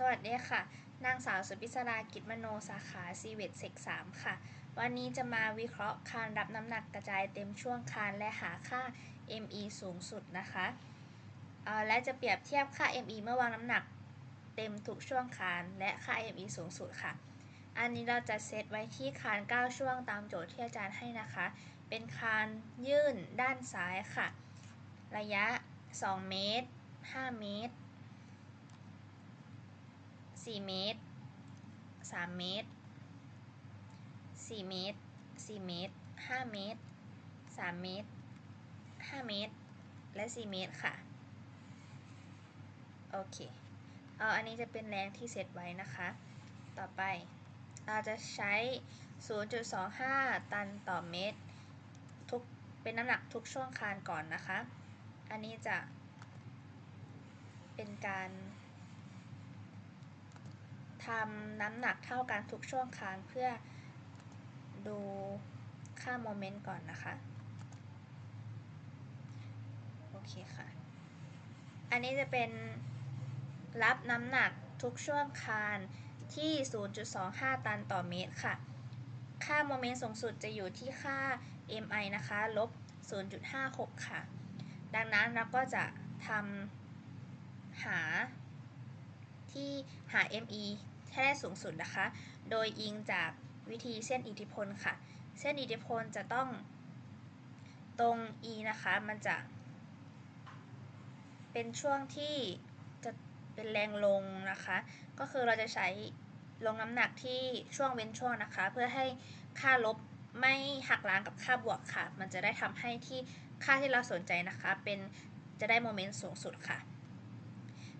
สวัสดีค่ะ นางสาวสุพิศรากิจมโนสาขาซีเวตเซกสามค่ะ วันนี้จะมาวิเคราะห์คานรับน้ำหนักกระจายเต็มช่วงคานและหาค่า ME สูงสุดนะคะและจะเปรียบเทียบค่า ME เมื่อวางน้ำหนักเต็มทุกช่วงคานและค่า ME สูงสุดค่ะ อันนี้เราจะเซตไว้ที่คาน 9 ช่วงตามโจทย์ที่อาจารย์ให้นะคะ เป็นคานยื่นด้านซ้ายค่ะ ระยะ 2 เมตร 5 เมตร 4เมตร3เมตร4เมตร4เมตร5เมตร3เมตร5เมตร และ4เมตรค่ะ โอเค เอาอันนี้จะเป็นแรงที่เซตไว้นะคะ ต่อไปเราจะใช้ 0.25 ตันต่อเมตร ทุก เป็นน้ำหนักทุกช่วงคานก่อนนะคะ อันนี้จะเป็นการ ทำน้ำหนักเท่ากันทุกช่วงคานเพื่อดูค่าโมเมนต์ก่อนนะคะ โอเคค่ะ อันนี้จะเป็นรับน้ำหนักทุกช่วงคานที่ 0.25 ตันต่อเมตรค่ะ ค่าโมเมนต์สูงสุดจะอยู่ที่ค่า mi นะคะ ลบ 0.56 ค่ะ ดังนั้นเราก็จะทำหาที่หา me ให้ได้สูงสุดนะคะ โดยอิงจากวิธีเส้นอิทธิพลค่ะ เส้นอิทธิพลจะต้องตรง e นะคะ มันจะ เป็นช่วงที่จะเป็นแรงลงนะคะ ก็คือเราจะใช้ลงน้ำหนักที่ช่วงเว้นช่วงนะคะ เพื่อให้ค่าลบไม่หักล้างกับค่าบวกค่ะ มันจะได้ทำให้ที่ค่าที่เราสนใจนะคะ เป็นจะได้โมเมนต์สูงสุดค่ะ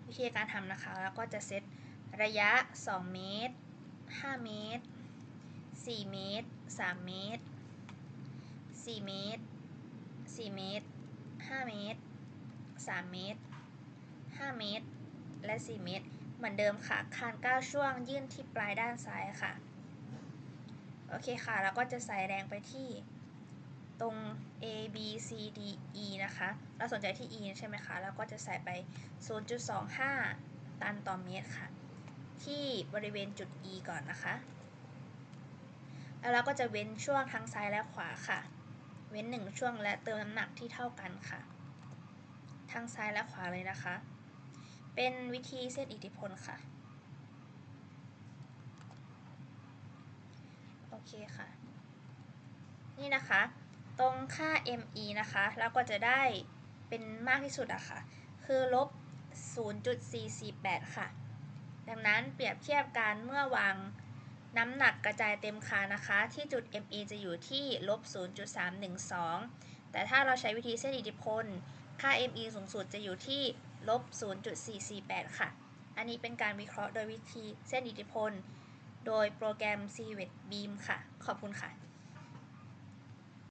วิธีการทำนะคะ แล้วก็จะเซต ระยะ 2 เมตร 5 เมตร 4 เมตร 3 เมตร 4 เมตร 4 เมตร 5 เมตร 3 เมตร 5 เมตร และ 4 เมตร เหมือนเดิมค่ะ คาน9ช่วงยื่นที่ปลายด้านซ้ายค่ะ โอเคค่ะ แล้วก็จะใส่แรงไปที่ตรง A B C D E นะคะ เราสนใจที่ E ใช่ไหมคะ แล้วก็จะใส่ไป 0.25 ตันต่อเมตรค่ะ ที่บริเวณจุด E ก่อนนะคะ แล้วเราก็จะเว้นช่วงทั้งซ้ายและขวาค่ะ เว้นหนึ่งช่วงและเติมน้ำหนักที่เท่ากันค่ะ ทั้งซ้ายและขวาเลยนะคะ เป็นวิธีเส้นอิทธิพลค่ะ โอเคค่ะ นี่นะคะ ตรงค่า ME นะคะแล้วก็จะได้เป็นมากที่สุดอะค่ะ คือลบ0.448 ค่ะ ดังนั้นเปรียบเทียบกันเมื่อวางน้ำหนักกระจายเต็มคานนะคะ ที่จุด ME จะอยู่ที่ลบ 0.312 แต่ถ้าเราใช้วิธีเส้นอิทธิพล ค่า ME สูงสุดจะอยู่ที่ลบ 0.448 ค่ะ อันนี้เป็นการวิเคราะห์โดยวิธีเส้นอิทธิพล โดยโปรแกรม c v e t Beam ค่ะ ขอบคุณค่ะ